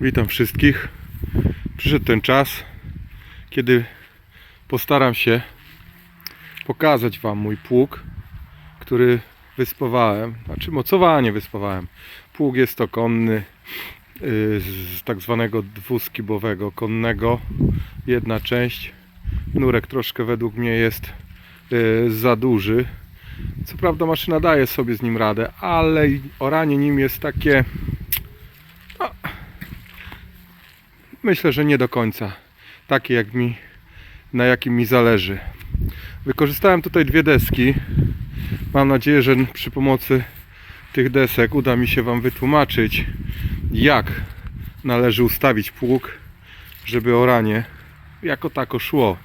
Witam wszystkich. Przyszedł ten czas, kiedy postaram się pokazać Wam mój pług, który wyspowałem, znaczy mocowanie wyspowałem. Pług jest to konny yy, z tak zwanego dwuskibowego konnego. Jedna część. Nurek troszkę według mnie jest yy, za duży. Co prawda maszyna daje sobie z nim radę, ale oranie nim jest takie Myślę, że nie do końca. Takie jak mi, na jakim mi zależy. Wykorzystałem tutaj dwie deski. Mam nadzieję, że przy pomocy tych desek uda mi się Wam wytłumaczyć, jak należy ustawić pług, żeby oranie jako tako szło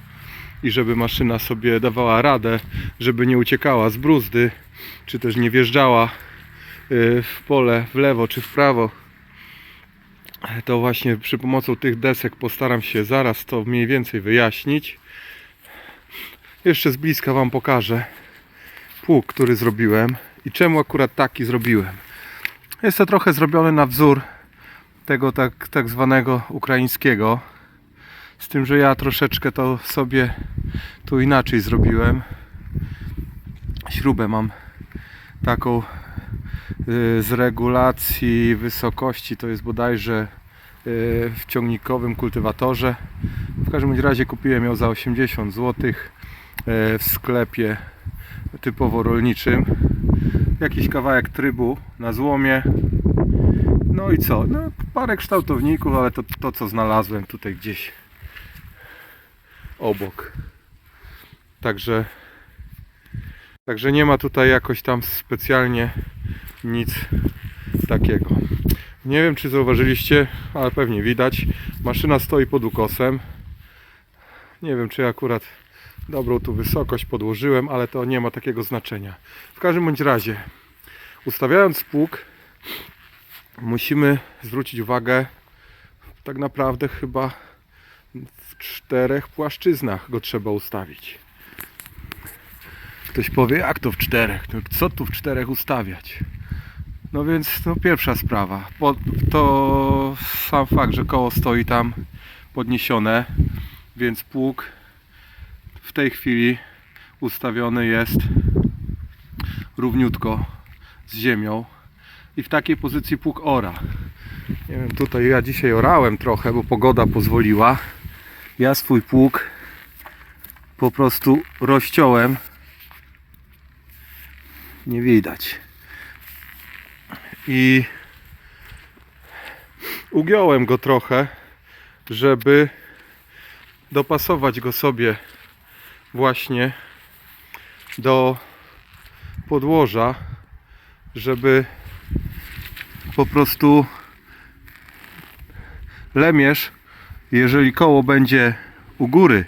i żeby maszyna sobie dawała radę, żeby nie uciekała z bruzdy, czy też nie wjeżdżała y, w pole w lewo czy w prawo to właśnie przy pomocą tych desek postaram się zaraz to mniej więcej wyjaśnić. Jeszcze z bliska Wam pokażę pług, który zrobiłem i czemu akurat taki zrobiłem. Jest to trochę zrobiony na wzór tego tak, tak zwanego ukraińskiego. Z tym, że ja troszeczkę to sobie tu inaczej zrobiłem. Śrubę mam taką z regulacji wysokości to jest bodajże y, w ciągnikowym kultywatorze. W każdym razie kupiłem ją za 80 zł w sklepie typowo rolniczym. Jakiś kawałek trybu na złomie. No i co? No, parę kształtowników, ale to, to co znalazłem tutaj gdzieś obok. Także Także nie ma tutaj jakoś tam specjalnie nic takiego. Nie wiem czy zauważyliście, ale pewnie widać. Maszyna stoi pod ukosem. Nie wiem czy akurat dobrą tu wysokość podłożyłem, ale to nie ma takiego znaczenia. W każdym bądź razie, ustawiając pług, musimy zwrócić uwagę tak naprawdę chyba w czterech płaszczyznach go trzeba ustawić. Ktoś powie, jak to w czterech? No, co tu w czterech ustawiać? No więc no, pierwsza sprawa. To sam fakt, że koło stoi tam podniesione, więc pług w tej chwili ustawiony jest równiutko z ziemią i w takiej pozycji pług ora. Nie wiem, tutaj ja dzisiaj orałem trochę, bo pogoda pozwoliła. Ja swój pług po prostu rozciąłem nie widać. I ugiąłem go trochę, żeby dopasować go sobie właśnie do podłoża, żeby po prostu lemierz, jeżeli koło będzie u góry,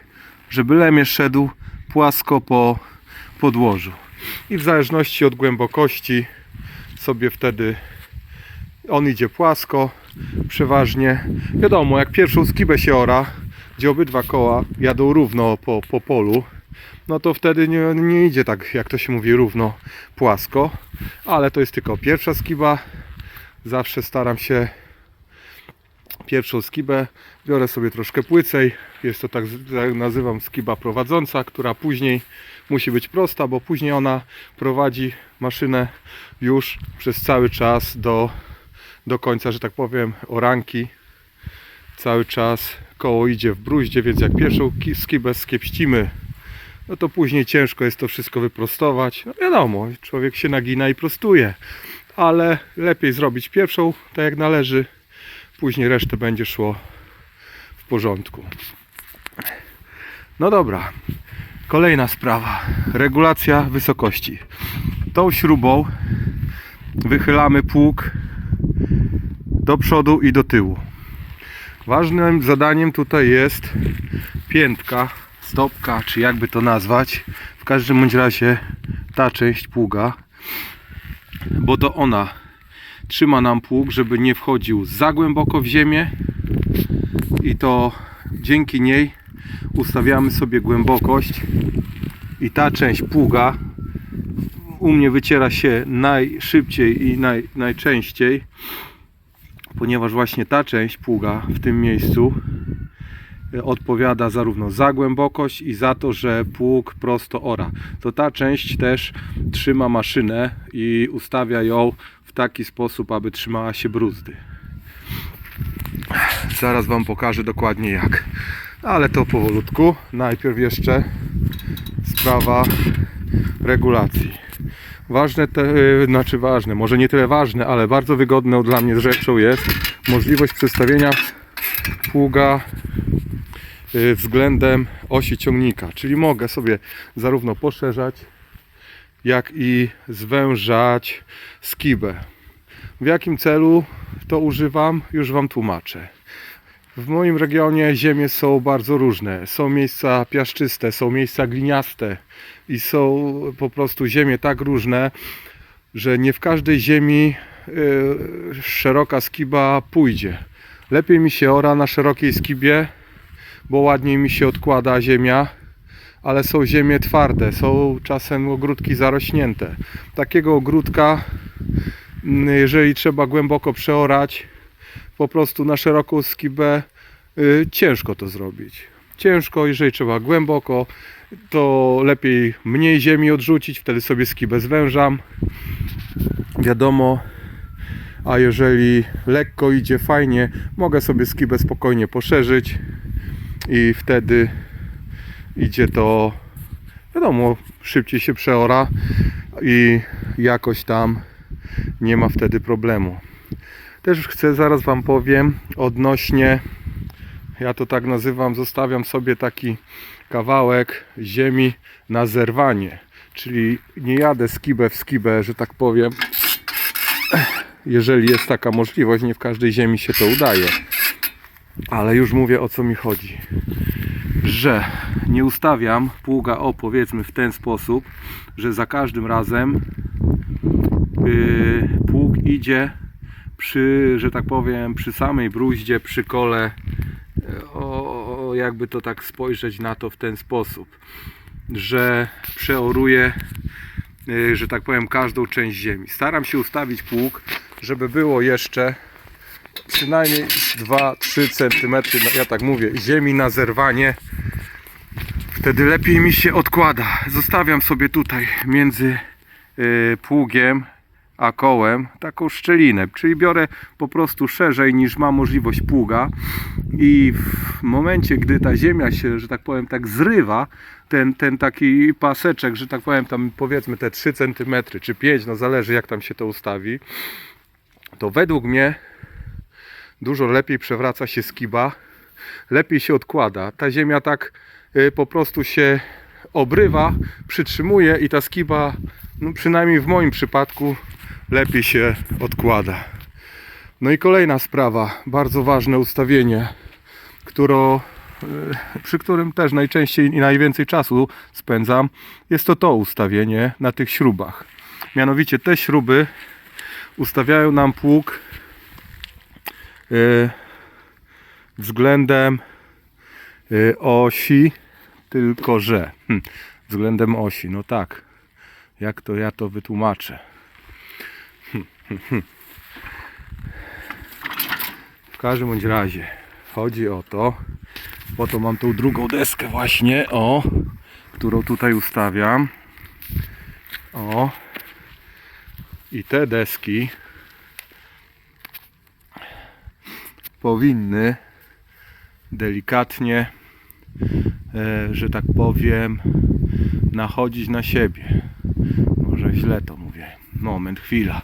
żeby lemierz szedł płasko po podłożu. I w zależności od głębokości sobie wtedy on idzie płasko przeważnie. Wiadomo jak pierwszą skibę się ora gdzie obydwa koła jadą równo po, po polu no to wtedy nie, nie idzie tak jak to się mówi równo płasko. Ale to jest tylko pierwsza skiba. Zawsze staram się pierwszą skibę. Biorę sobie troszkę płycej. Jest to tak, tak nazywam skiba prowadząca która później musi być prosta, bo później ona prowadzi maszynę już przez cały czas do, do końca, że tak powiem, oranki. Cały czas koło idzie w bruździe, więc jak pierwszą ki- skibę skiepścimy, no to później ciężko jest to wszystko wyprostować. No wiadomo, człowiek się nagina i prostuje, ale lepiej zrobić pierwszą, tak jak należy, później resztę będzie szło w porządku. No dobra, Kolejna sprawa. Regulacja wysokości. Tą śrubą wychylamy pług do przodu i do tyłu. Ważnym zadaniem tutaj jest piętka, stopka, czy jakby to nazwać. W każdym bądź razie ta część pługa, bo to ona trzyma nam pług, żeby nie wchodził za głęboko w ziemię i to dzięki niej ustawiamy sobie głębokość i ta część pługa u mnie wyciera się najszybciej i naj, najczęściej ponieważ właśnie ta część pługa w tym miejscu e, odpowiada zarówno za głębokość i za to, że pług prosto ora. To ta część też trzyma maszynę i ustawia ją w taki sposób, aby trzymała się bruzdy. Zaraz Wam pokażę dokładnie jak. Ale to powolutku. Najpierw jeszcze sprawa regulacji. Ważne, te, yy, znaczy ważne, może nie tyle ważne, ale bardzo wygodną dla mnie rzeczą jest możliwość przestawienia pługa yy, względem osi ciągnika. Czyli mogę sobie zarówno poszerzać, jak i zwężać skibę. W jakim celu to używam, już Wam tłumaczę. W moim regionie ziemie są bardzo różne. Są miejsca piaszczyste, są miejsca gliniaste i są po prostu ziemie tak różne, że nie w każdej ziemi y, szeroka skiba pójdzie. Lepiej mi się ora na szerokiej skibie, bo ładniej mi się odkłada ziemia, ale są ziemie twarde, są czasem ogródki zarośnięte. Takiego ogródka, jeżeli trzeba głęboko przeorać, po prostu na szeroką skibę y, ciężko to zrobić. Ciężko, jeżeli trzeba głęboko, to lepiej mniej ziemi odrzucić, wtedy sobie skibę zwężam. Wiadomo, a jeżeli lekko idzie fajnie, mogę sobie skibę spokojnie poszerzyć i wtedy idzie to, wiadomo, szybciej się przeora i jakoś tam nie ma wtedy problemu. Też chcę, zaraz Wam powiem odnośnie, ja to tak nazywam, zostawiam sobie taki kawałek ziemi na zerwanie. Czyli nie jadę skibę w skibę, że tak powiem, jeżeli jest taka możliwość, nie w każdej ziemi się to udaje. Ale już mówię o co mi chodzi. Że nie ustawiam pługa o powiedzmy w ten sposób, że za każdym razem yy, pług idzie przy, że tak powiem, przy samej bruździe, przy kole, e, o, jakby to tak spojrzeć na to w ten sposób, że przeoruję, e, że tak powiem, każdą część ziemi. Staram się ustawić pług, żeby było jeszcze przynajmniej 2-3 cm, no ja tak mówię, ziemi na zerwanie. Wtedy lepiej mi się odkłada. Zostawiam sobie tutaj między y, pługiem a kołem taką szczelinę, czyli biorę po prostu szerzej niż ma możliwość pługa i w momencie, gdy ta ziemia się, że tak powiem, tak zrywa, ten, ten taki paseczek, że tak powiem, tam powiedzmy te 3 cm czy 5, no zależy jak tam się to ustawi, to według mnie dużo lepiej przewraca się skiba, lepiej się odkłada. Ta ziemia tak y, po prostu się obrywa, przytrzymuje i ta skiba, no przynajmniej w moim przypadku, lepiej się odkłada. No i kolejna sprawa, bardzo ważne ustawienie, którą, y, przy którym też najczęściej i najwięcej czasu spędzam, jest to to ustawienie na tych śrubach. Mianowicie te śruby ustawiają nam pług y, względem y, osi, tylko że hm, względem osi, no tak, jak to ja to wytłumaczę. W każdym bądź razie chodzi o to, po to mam tą drugą deskę właśnie, o, którą tutaj ustawiam. O. I te deski powinny delikatnie, e, że tak powiem, nachodzić na siebie. Może źle to mówię. Moment, chwila.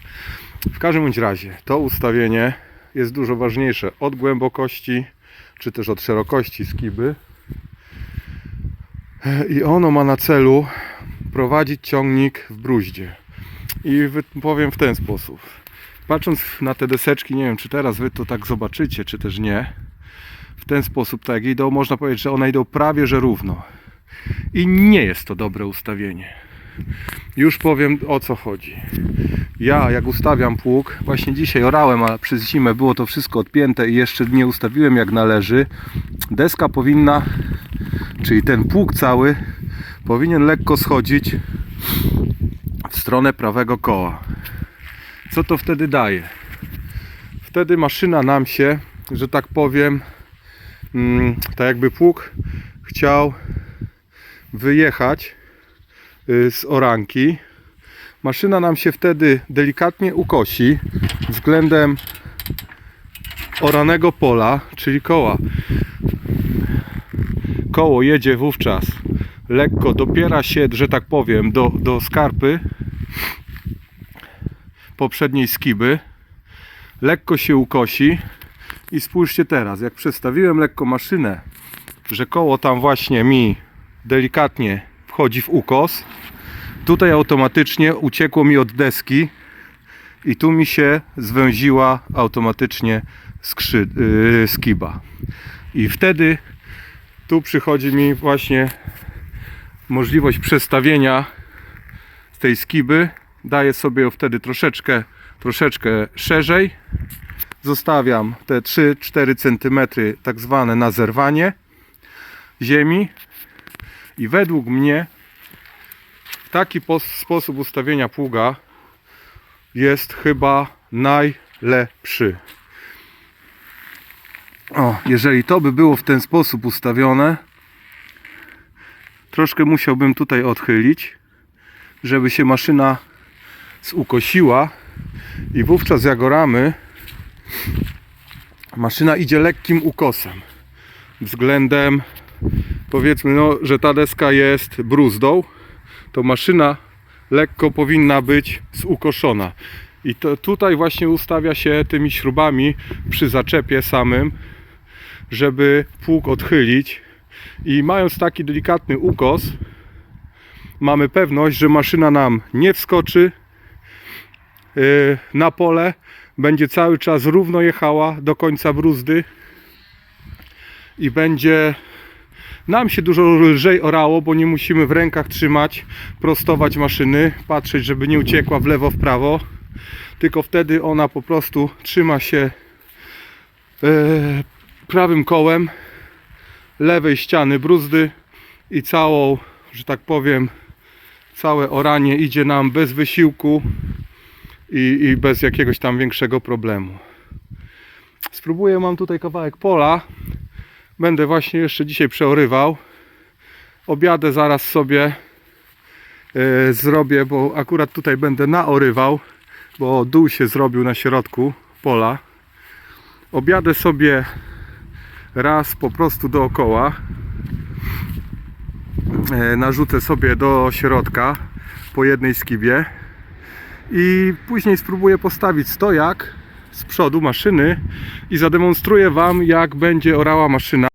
W każdym bądź razie to ustawienie jest dużo ważniejsze od głębokości czy też od szerokości skiby. I ono ma na celu prowadzić ciągnik w bruździe. I powiem w ten sposób. Patrząc na te deseczki, nie wiem czy teraz wy to tak zobaczycie, czy też nie. W ten sposób tak idą, można powiedzieć, że one idą prawie że równo. I nie jest to dobre ustawienie. Już powiem o co chodzi. Ja jak ustawiam pług, właśnie dzisiaj orałem, a przez zimę było to wszystko odpięte i jeszcze nie ustawiłem jak należy. Deska powinna, czyli ten pług cały, powinien lekko schodzić w stronę prawego koła. Co to wtedy daje? wtedy maszyna nam się, że tak powiem, mm, tak jakby pług chciał wyjechać z oranki. Maszyna nam się wtedy delikatnie ukosi względem oranego pola, czyli koła. Koło jedzie wówczas lekko, dopiera się, że tak powiem, do, do skarpy poprzedniej skiby. Lekko się ukosi i spójrzcie teraz, jak przestawiłem lekko maszynę, że koło tam właśnie mi delikatnie wchodzi w ukos, tutaj automatycznie uciekło mi od deski i tu mi się zwęziła automatycznie skrzy, yy, skiba. I wtedy tu przychodzi mi właśnie możliwość przestawienia tej skiby. Daję sobie wtedy troszeczkę, troszeczkę szerzej. Zostawiam te 3-4 cm tak zwane na zerwanie ziemi i według mnie taki pos- sposób ustawienia pługa jest chyba najlepszy. O, jeżeli to by było w ten sposób ustawione, troszkę musiałbym tutaj odchylić, żeby się maszyna zukosiła i wówczas jak oramy, maszyna idzie lekkim ukosem względem powiedzmy, no, że ta deska jest bruzdą, to maszyna lekko powinna być zukoszona. I to tutaj właśnie ustawia się tymi śrubami przy zaczepie samym, żeby pług odchylić. I mając taki delikatny ukos, mamy pewność, że maszyna nam nie wskoczy yy, na pole, będzie cały czas równo jechała do końca bruzdy i będzie nam się dużo lżej orało, bo nie musimy w rękach trzymać, prostować maszyny, patrzeć, żeby nie uciekła w lewo, w prawo. Tylko wtedy ona po prostu trzyma się e, prawym kołem lewej ściany bruzdy i całą, że tak powiem, całe oranie idzie nam bez wysiłku i, i bez jakiegoś tam większego problemu. Spróbuję, mam tutaj kawałek pola. Będę właśnie jeszcze dzisiaj przeorywał. Obiadę zaraz sobie e, zrobię, bo akurat tutaj będę naorywał, bo dół się zrobił na środku pola. Obiadę sobie raz po prostu dookoła. E, narzucę sobie do środka po jednej skibie i później spróbuję postawić stojak z przodu maszyny i zademonstruję Wam jak będzie orała maszyna.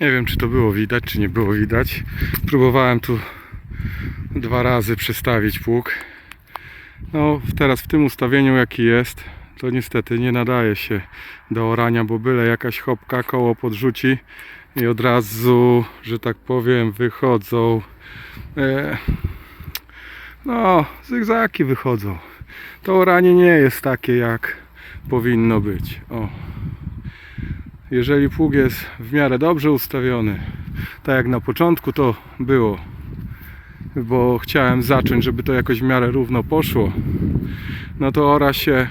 Nie wiem, czy to było widać, czy nie było widać. Próbowałem tu dwa razy przestawić pług. No, teraz w tym ustawieniu, jaki jest, to niestety nie nadaje się do orania, bo byle jakaś chopka koło podrzuci i od razu, że tak powiem, wychodzą. E, no, zygzaki wychodzą. To oranie nie jest takie, jak powinno być. O. Jeżeli pług jest w miarę dobrze ustawiony, tak jak na początku to było, bo chciałem zacząć, żeby to jakoś w miarę równo poszło, no to ora się,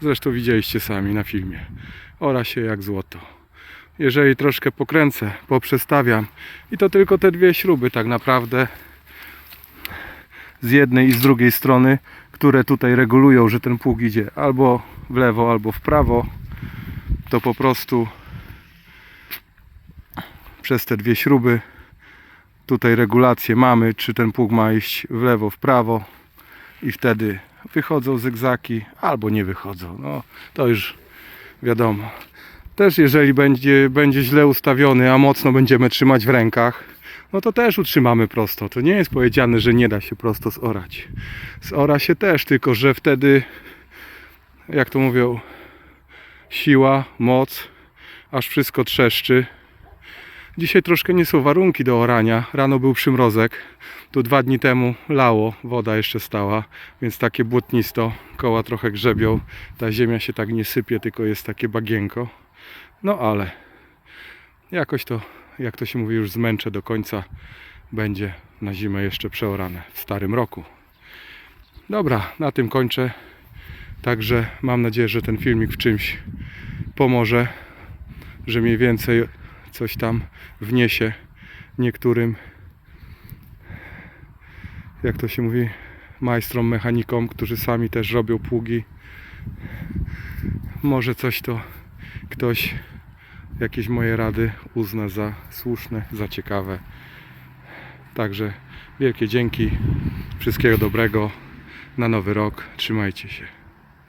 zresztą widzieliście sami na filmie, ora się jak złoto. Jeżeli troszkę pokręcę, poprzestawiam i to tylko te dwie śruby tak naprawdę z jednej i z drugiej strony, które tutaj regulują, że ten pług idzie albo w lewo, albo w prawo, to po prostu przez te dwie śruby tutaj regulację mamy, czy ten pług ma iść w lewo, w prawo i wtedy wychodzą zygzaki albo nie wychodzą. No to już wiadomo. Też jeżeli będzie, będzie źle ustawiony, a mocno będziemy trzymać w rękach, no to też utrzymamy prosto. To nie jest powiedziane, że nie da się prosto zorać. Zora się też, tylko że wtedy, jak to mówią, siła, moc, aż wszystko trzeszczy. Dzisiaj troszkę nie są warunki do orania. Rano był przymrozek. Tu dwa dni temu lało, woda jeszcze stała, więc takie błotnisto, koła trochę grzebią. Ta ziemia się tak nie sypie, tylko jest takie bagienko. No ale jakoś to, jak to się mówi, już zmęczę do końca. Będzie na zimę jeszcze przeorane w starym roku. Dobra, na tym kończę. Także mam nadzieję, że ten filmik w czymś pomoże, że mniej więcej coś tam wniesie niektórym, jak to się mówi, majstrom, mechanikom, którzy sami też robią pługi. Może coś to ktoś, jakieś moje rady uzna za słuszne, za ciekawe. Także wielkie dzięki, wszystkiego dobrego na nowy rok. Trzymajcie się.